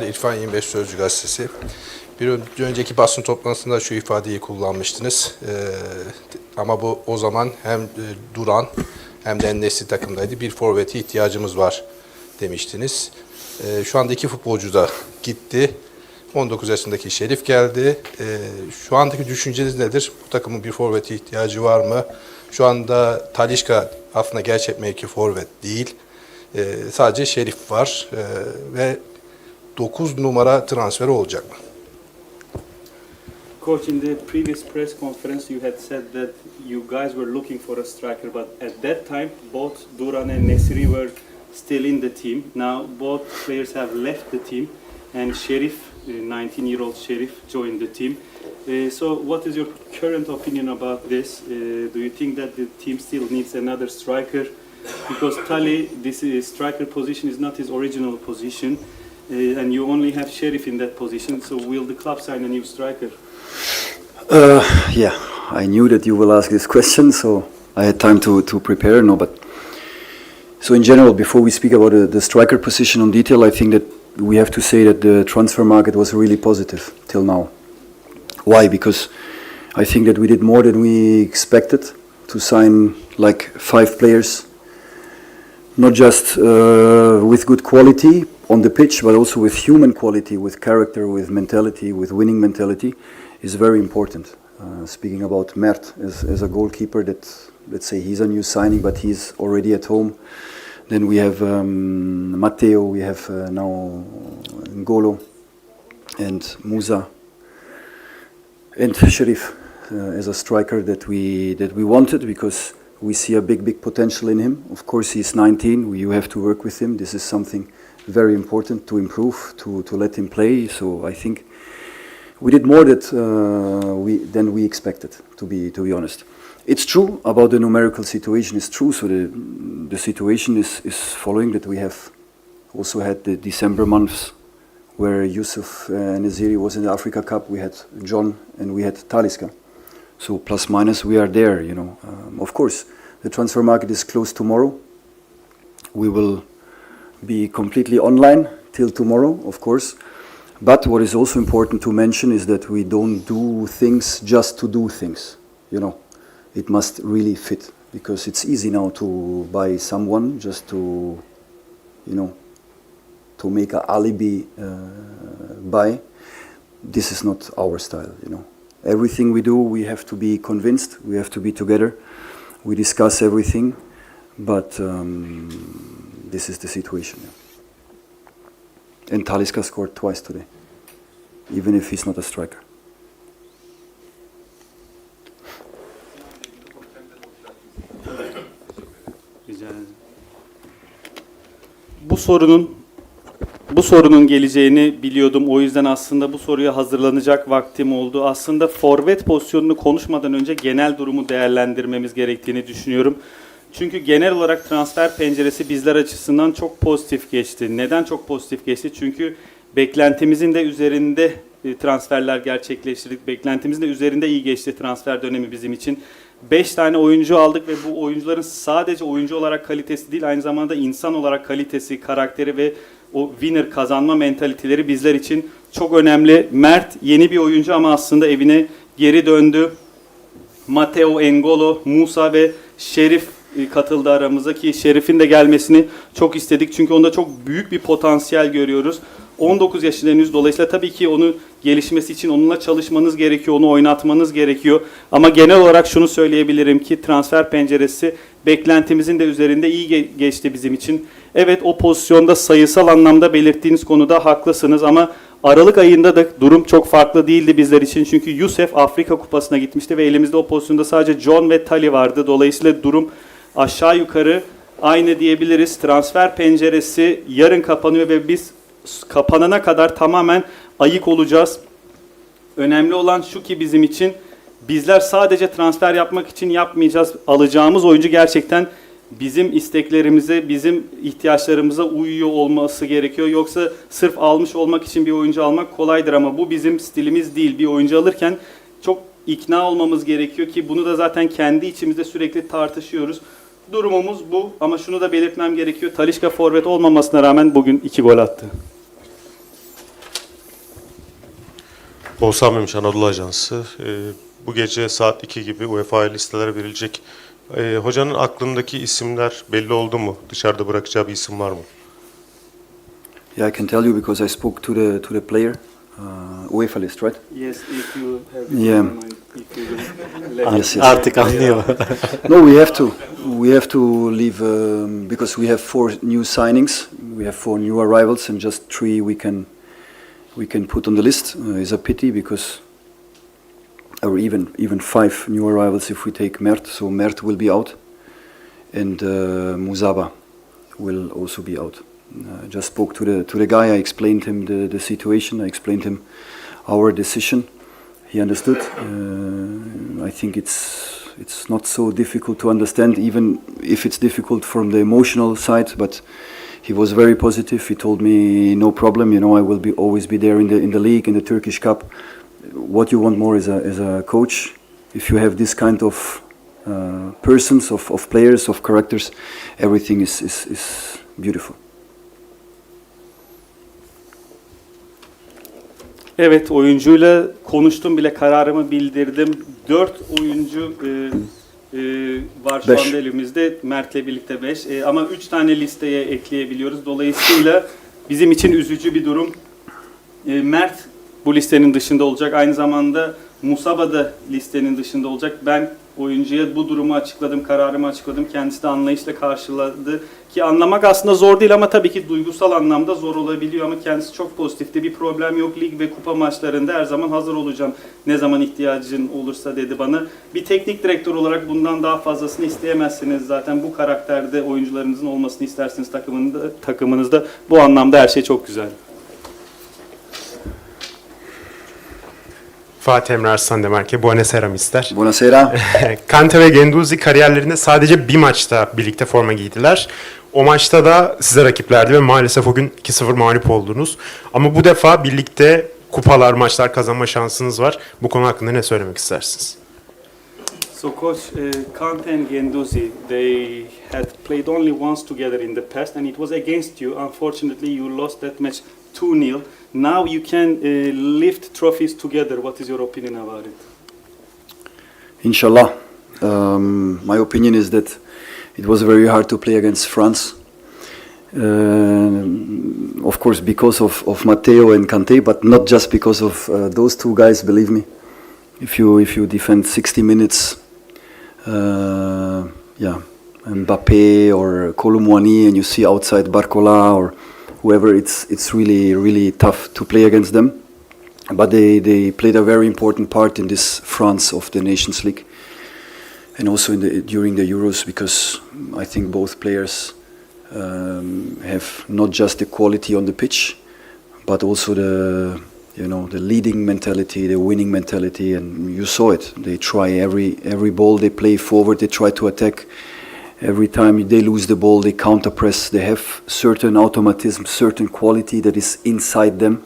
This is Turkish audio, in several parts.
İrfan 25 Sözcü Gazetesi. Bir ön- önceki basın toplantısında şu ifadeyi kullanmıştınız. Ee, ama bu o zaman hem e, Duran hem de Enes'i takımdaydı. Bir forvete ihtiyacımız var demiştiniz. Ee, şu anda iki futbolcu da gitti. 19 yaşındaki Şerif geldi. Ee, şu andaki düşünceniz nedir? Bu takımın bir forvete ihtiyacı var mı? Şu anda Talişka aslında gerçek mevki forvet değil. Ee, sadece Şerif var Ee, ve 9 numara transferi olacak mı? Coach, in the previous press conference, you had said that you guys were looking for a striker, but at that time, both Duran and Nesiri were still in the team. Now, both players have left the team, and Sheriff, 19-year-old Sheriff, joined the team. Uh, so, what is your current opinion about this? Uh, do you think that the team still needs another striker? Because Tali, this is, striker position is not his original position, uh, and you only have Sheriff in that position. So, will the club sign a new striker? Uh, yeah, I knew that you will ask this question, so I had time to, to prepare. No, but so in general, before we speak about the, the striker position on detail, I think that we have to say that the transfer market was really positive till now. Why? Because I think that we did more than we expected to sign like five players, not just uh, with good quality on the pitch, but also with human quality, with character, with mentality, with winning mentality, is very important. Uh, speaking about Mert as, as a goalkeeper, that let's say he's a new signing, but he's already at home. Then we have um, Matteo, we have uh, now Ngolo and Musa and Sharif uh, as a striker that we that we wanted because we see a big big potential in him. Of course, he's 19. We, you have to work with him. This is something very important to improve to to let him play. So I think we did more that uh, we than we expected. To be to be honest, it's true about the numerical situation. It's true. So the the situation is is following that we have also had the December months where Yusuf uh, Naziri was in the Africa Cup. We had John and we had Taliska. So plus minus, we are there. You know, um, of course, the transfer market is closed tomorrow. We will be completely online till tomorrow, of course. But what is also important to mention is that we don't do things just to do things. You know, it must really fit because it's easy now to buy someone just to, you know, to make a alibi uh, buy. This is not our style. You know, everything we do, we have to be convinced. We have to be together. We discuss everything, but um, this is the situation. And Taliska scored twice today, even if he's not a striker. Bu sorunun bu sorunun geleceğini biliyordum. O yüzden aslında bu soruya hazırlanacak vaktim oldu. Aslında forvet pozisyonunu konuşmadan önce genel durumu değerlendirmemiz gerektiğini düşünüyorum. Çünkü genel olarak transfer penceresi bizler açısından çok pozitif geçti. Neden çok pozitif geçti? Çünkü beklentimizin de üzerinde e, transferler gerçekleştirdik. Beklentimizin de üzerinde iyi geçti transfer dönemi bizim için. 5 tane oyuncu aldık ve bu oyuncuların sadece oyuncu olarak kalitesi değil aynı zamanda insan olarak kalitesi, karakteri ve o winner kazanma mentaliteleri bizler için çok önemli. Mert yeni bir oyuncu ama aslında evine geri döndü. Matteo Engolo, Musa ve Şerif e, katıldı aramıza ki Şerif'in de gelmesini çok istedik. Çünkü onda çok büyük bir potansiyel görüyoruz. 19 yaşında henüz dolayısıyla tabii ki onu gelişmesi için onunla çalışmanız gerekiyor, onu oynatmanız gerekiyor. Ama genel olarak şunu söyleyebilirim ki transfer penceresi beklentimizin de üzerinde iyi ge- geçti bizim için. Evet o pozisyonda sayısal anlamda belirttiğiniz konuda haklısınız ama Aralık ayında da durum çok farklı değildi bizler için. Çünkü Yusuf Afrika Kupası'na gitmişti ve elimizde o pozisyonda sadece John ve Tali vardı. Dolayısıyla durum aşağı yukarı aynı diyebiliriz. Transfer penceresi yarın kapanıyor ve biz kapanana kadar tamamen ayık olacağız. Önemli olan şu ki bizim için bizler sadece transfer yapmak için yapmayacağız. Alacağımız oyuncu gerçekten bizim isteklerimize, bizim ihtiyaçlarımıza uyuyor olması gerekiyor. Yoksa sırf almış olmak için bir oyuncu almak kolaydır ama bu bizim stilimiz değil. Bir oyuncu alırken çok ikna olmamız gerekiyor ki bunu da zaten kendi içimizde sürekli tartışıyoruz. Durumumuz bu ama şunu da belirtmem gerekiyor. Talişka forvet olmamasına rağmen bugün iki gol attı. Oğuzhan Memiş Anadolu Ajansı. Ee, bu gece saat 2 gibi UEFA listelere verilecek. Ee, hocanın aklındaki isimler belli oldu mu? Dışarıda bırakacağı bir isim var mı? Yeah, I can tell you because I spoke to the to the player, uh, UEFA list, right? Yes, if you have Yeah. if you Yes, yes. Artık anlıyor. No, we have to. We have to leave um, because we have four new signings. We have four new arrivals, and just three we can we can put on the list. Uh, it's a pity because, or even even five new arrivals if we take Mert. So Mert will be out, and uh, Muzaba will also be out. Uh, just spoke to the to the guy. I explained him the, the situation. I explained him our decision. He understood. Uh, I think it's it's not so difficult to understand, even if it's difficult from the emotional side. But he was very positive. He told me, "No problem. You know, I will be always be there in the in the league, in the Turkish Cup. What you want more as a as a coach? If you have this kind of uh, persons, of, of players, of characters, everything is is, is beautiful." Evet oyuncuyla konuştum bile kararımı bildirdim. Dört oyuncu e, e, var şu Beş. anda elimizde. Mert'le birlikte beş. E, ama üç tane listeye ekleyebiliyoruz. Dolayısıyla bizim için üzücü bir durum. E, Mert bu listenin dışında olacak. Aynı zamanda Musaba da listenin dışında olacak. Ben oyuncuya bu durumu açıkladım, kararımı açıkladım. Kendisi de anlayışla karşıladı. Ki anlamak aslında zor değil ama tabii ki duygusal anlamda zor olabiliyor ama kendisi çok pozitifti. Bir problem yok. Lig ve kupa maçlarında her zaman hazır olacağım. Ne zaman ihtiyacın olursa dedi bana. Bir teknik direktör olarak bundan daha fazlasını isteyemezsiniz. Zaten bu karakterde oyuncularınızın olmasını istersiniz takımında, takımınızda. Bu anlamda her şey çok güzel. Fatih Emre Arslan Demarke, Buenos Aires ister. Buonasera. Kante ve Genduzi kariyerlerinde sadece bir maçta birlikte forma giydiler. O maçta da size rakiplerdi ve maalesef o gün 2-0 mağlup oldunuz. Ama bu defa birlikte kupalar, maçlar kazanma şansınız var. Bu konu hakkında ne söylemek istersiniz? So, Coach, uh, Kante and Genduzi, they had played only once together in the past, and it was against you. Unfortunately, you lost that match 2-0. Now you can uh, lift trophies together. What is your opinion about it? Inshallah. Um, my opinion is that it was very hard to play against France. Uh, of course, because of, of Matteo and Kante, but not just because of uh, those two guys. Believe me, if you if you defend 60 minutes, uh, yeah, Mbappe or Colomwani, and you see outside Barcola or whoever, it's it's really really tough to play against them. But they, they played a very important part in this France of the Nations League and also in the, during the Euros because I think both players um, have not just the quality on the pitch but also the you know the leading mentality, the winning mentality, and you saw it. They try every every ball they play forward, they try to attack. Every time they lose the ball, they counter press. They have certain automatism, certain quality that is inside them,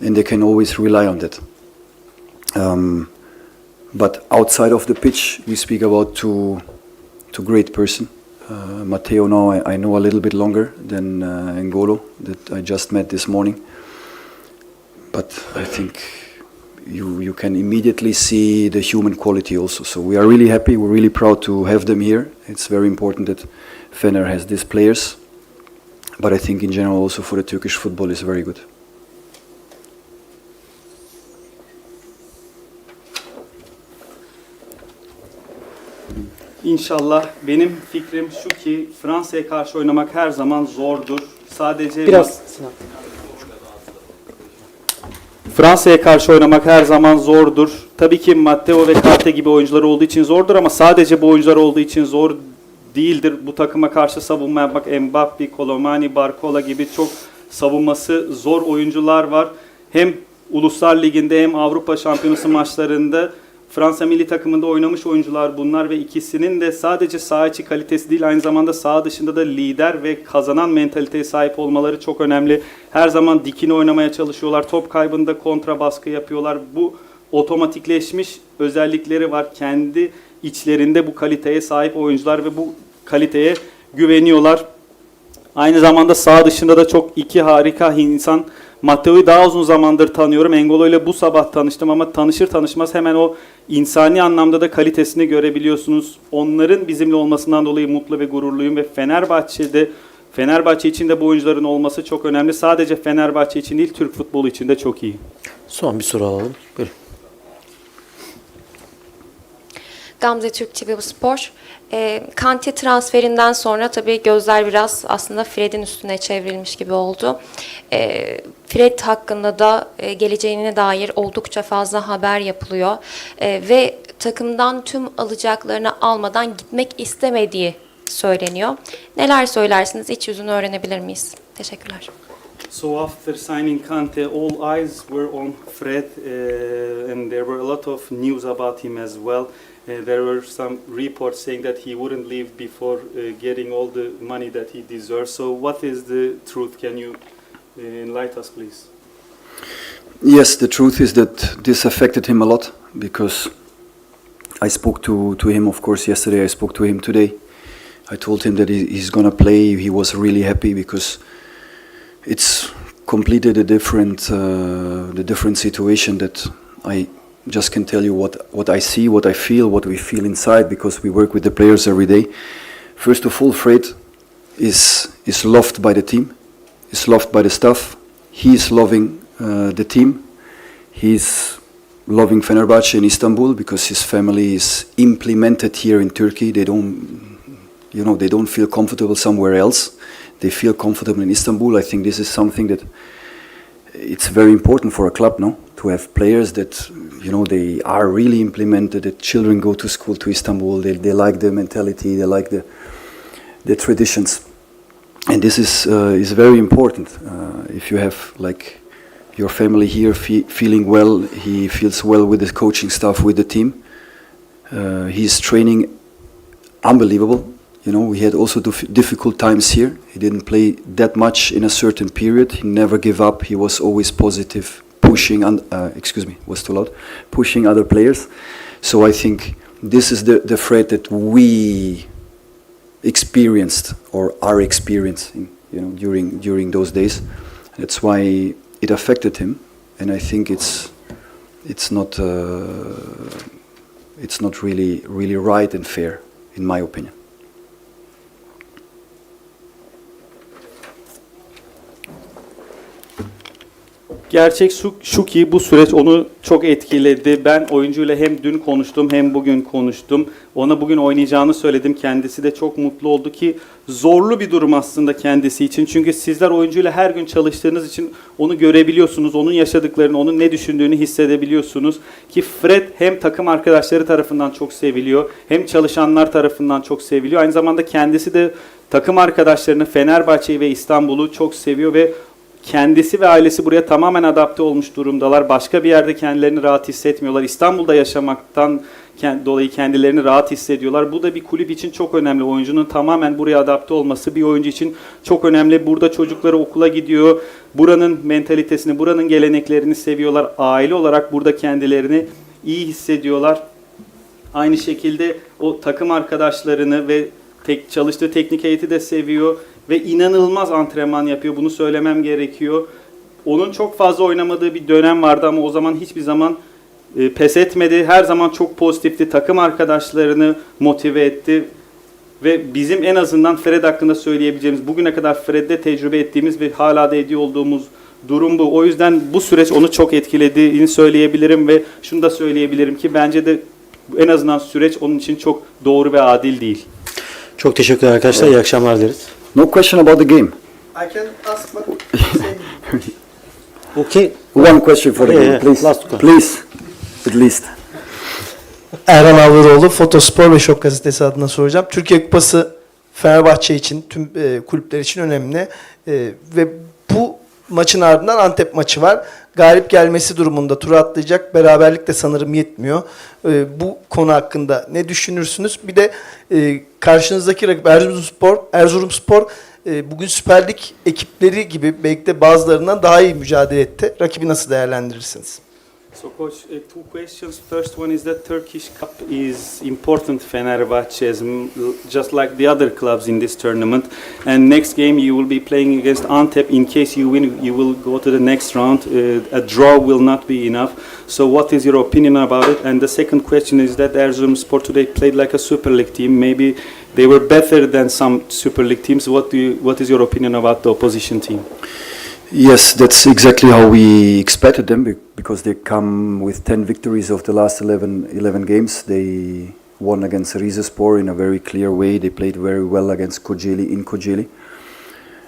and they can always rely on that. Um, but outside of the pitch, we speak about two, two great person. Uh, Matteo now I, I know a little bit longer than uh, that I just met this morning. But I think you you can immediately see the human quality also. So we are really happy. We're really proud to have them here. It's very important that Fener has these players. But I think in general also for the Turkish football is very good. İnşallah benim fikrim şu ki Fransa'ya karşı oynamak her zaman zordur. Sadece Biraz Fransa'ya karşı oynamak her zaman zordur. Tabii ki Matteo ve Kante gibi oyuncular olduğu için zordur ama sadece bu oyuncular olduğu için zor değildir. Bu takıma karşı savunma yapmak Mbappe, Colomani, Barcola gibi çok savunması zor oyuncular var. Hem Uluslar Ligi'nde hem Avrupa Şampiyonası maçlarında Fransa milli takımında oynamış oyuncular bunlar ve ikisinin de sadece saha içi kalitesi değil aynı zamanda saha dışında da lider ve kazanan mentaliteye sahip olmaları çok önemli. Her zaman dikine oynamaya çalışıyorlar. Top kaybında kontra baskı yapıyorlar. Bu otomatikleşmiş özellikleri var. Kendi içlerinde bu kaliteye sahip oyuncular ve bu kaliteye güveniyorlar. Aynı zamanda saha dışında da çok iki harika insan Matteo'yu daha uzun zamandır tanıyorum. Engolo ile bu sabah tanıştım ama tanışır tanışmaz hemen o insani anlamda da kalitesini görebiliyorsunuz. Onların bizimle olmasından dolayı mutlu ve gururluyum ve Fenerbahçe'de Fenerbahçe için de bu oyuncuların olması çok önemli. Sadece Fenerbahçe için değil, Türk futbolu için de çok iyi. Son bir soru alalım. Buyurun. Gamze Türk TV Spor. E, Kante transferinden sonra tabii gözler biraz aslında Fred'in üstüne çevrilmiş gibi oldu. E, Fred hakkında da e, geleceğine dair oldukça fazla haber yapılıyor. E, ve takımdan tüm alacaklarını almadan gitmek istemediği söyleniyor. Neler söylersiniz? İç yüzünü öğrenebilir miyiz? Teşekkürler. So after signing Kante, all eyes were on Fred, uh, and there were a lot of news about him as well. Uh, there were some reports saying that he wouldn't leave before uh, getting all the money that he deserves. So what is the truth? Can you uh, enlighten us, please? Yes, the truth is that this affected him a lot because I spoke to, to him, of course, yesterday. I spoke to him today. I told him that he, he's going to play. He was really happy because it's completely the different, uh, the different situation that I just can tell you what, what I see, what I feel, what we feel inside because we work with the players every day. First of all, Fred is, is loved by the team, is loved by the staff. He is loving uh, the team. He's loving Fenerbahce in Istanbul because his family is implemented here in Turkey. They don't, you know, they don't feel comfortable somewhere else. They feel comfortable in Istanbul. I think this is something that it's very important for a club, no, to have players that you know they are really implemented. That children go to school to Istanbul. They, they like the mentality. They like the the traditions, and this is uh, is very important. Uh, if you have like your family here fe- feeling well, he feels well with the coaching staff, with the team. Uh, he's training unbelievable. You know, we had also dif- difficult times here. He didn't play that much in a certain period. He never gave up. He was always positive, pushing. Un- uh, excuse me, was too loud. Pushing other players. So I think this is the the threat that we experienced or are experiencing. You know, during during those days. That's why it affected him, and I think it's it's not uh, it's not really really right and fair, in my opinion. Gerçek şu, şu ki bu süreç onu çok etkiledi. Ben oyuncuyla hem dün konuştum hem bugün konuştum. Ona bugün oynayacağını söyledim. Kendisi de çok mutlu oldu ki zorlu bir durum aslında kendisi için. Çünkü sizler oyuncuyla her gün çalıştığınız için onu görebiliyorsunuz. Onun yaşadıklarını, onun ne düşündüğünü hissedebiliyorsunuz. Ki Fred hem takım arkadaşları tarafından çok seviliyor hem çalışanlar tarafından çok seviliyor. Aynı zamanda kendisi de takım arkadaşlarını Fenerbahçe'yi ve İstanbul'u çok seviyor ve kendisi ve ailesi buraya tamamen adapte olmuş durumdalar. Başka bir yerde kendilerini rahat hissetmiyorlar. İstanbul'da yaşamaktan dolayı kendilerini rahat hissediyorlar. Bu da bir kulüp için çok önemli. Oyuncunun tamamen buraya adapte olması bir oyuncu için çok önemli. Burada çocukları okula gidiyor. Buranın mentalitesini, buranın geleneklerini seviyorlar. Aile olarak burada kendilerini iyi hissediyorlar. Aynı şekilde o takım arkadaşlarını ve tek çalıştığı teknik heyeti de seviyor ve inanılmaz antrenman yapıyor. Bunu söylemem gerekiyor. Onun çok fazla oynamadığı bir dönem vardı ama o zaman hiçbir zaman e, pes etmedi. Her zaman çok pozitifti. Takım arkadaşlarını motive etti. Ve bizim en azından Fred hakkında söyleyebileceğimiz, bugüne kadar Fred'de tecrübe ettiğimiz ve hala da ediyor olduğumuz durum bu. O yüzden bu süreç onu çok etkilediğini söyleyebilirim ve şunu da söyleyebilirim ki bence de en azından süreç onun için çok doğru ve adil değil. Çok teşekkürler arkadaşlar. İyi akşamlar dileriz. No question about the game. I can ask what Okay. One question for the Yeah, game, yeah, please. last one. Please, at least. Erhan Avlaroğlu Fotospor ve Şok Gazetesi adına soracağım. Türkiye Kupası Fenerbahçe için, tüm e, kulüpler için önemli. E, ve bu maçın ardından Antep maçı var. Galip gelmesi durumunda tur atlayacak. Beraberlik de sanırım yetmiyor. E, bu konu hakkında ne düşünürsünüz? Bir de e, karşınızdaki rakip Erzurumspor, Erzurumspor e, bugün Süper Lig ekipleri gibi belki de bazılarından daha iyi mücadele etti. Rakibi nasıl değerlendirirsiniz? So, coach, uh, two questions. First one is that Turkish Cup is important Fenerbahce, as just like the other clubs in this tournament. And next game you will be playing against Antep. In case you win, you will go to the next round. Uh, a draw will not be enough. So, what is your opinion about it? And the second question is that Erzurumspor today played like a Super League team. Maybe they were better than some Super League teams. What do you, What is your opinion about the opposition team? Yes, that's exactly how we expected them be- because they come with 10 victories of the last 11, 11 games. They won against Rizespor in a very clear way. They played very well against Kojeli in Kojeli.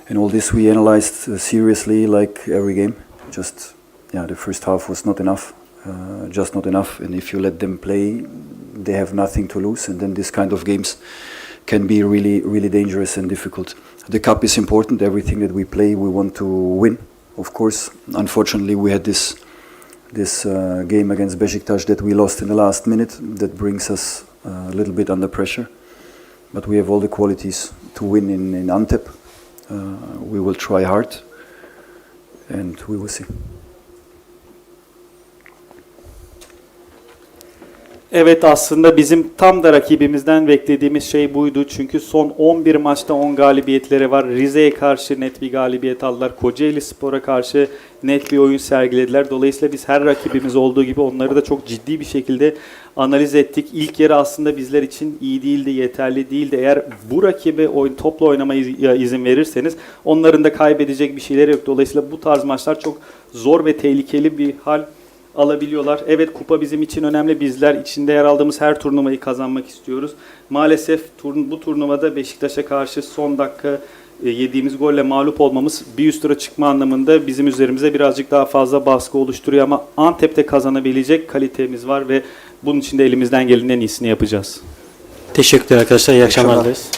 And all this we analyzed uh, seriously like every game. Just, yeah, the first half was not enough, uh, just not enough. And if you let them play, they have nothing to lose. And then this kind of games can be really, really dangerous and difficult. The cup is important. Everything that we play, we want to win. Of course, unfortunately, we had this this uh, game against Besiktas that we lost in the last minute. That brings us uh, a little bit under pressure. But we have all the qualities to win in, in Antep. Uh, we will try hard, and we will see. Evet aslında bizim tam da rakibimizden beklediğimiz şey buydu. Çünkü son 11 maçta 10 galibiyetleri var. Rize'ye karşı net bir galibiyet aldılar. Kocaeli Spor'a karşı net bir oyun sergilediler. Dolayısıyla biz her rakibimiz olduğu gibi onları da çok ciddi bir şekilde analiz ettik. İlk yarı aslında bizler için iyi değildi, yeterli değildi. Eğer bu rakibe oyun, topla oynamaya izin verirseniz onların da kaybedecek bir şeyleri yok. Dolayısıyla bu tarz maçlar çok zor ve tehlikeli bir hal alabiliyorlar. Evet kupa bizim için önemli. Bizler içinde yer aldığımız her turnuvayı kazanmak istiyoruz. Maalesef turn- bu turnuvada Beşiktaş'a karşı son dakika e, yediğimiz golle mağlup olmamız bir üst tura çıkma anlamında bizim üzerimize birazcık daha fazla baskı oluşturuyor ama Antep'te kazanabilecek kalitemiz var ve bunun için de elimizden gelenin en iyisini yapacağız. Teşekkürler arkadaşlar. İyi akşamlar dileriz.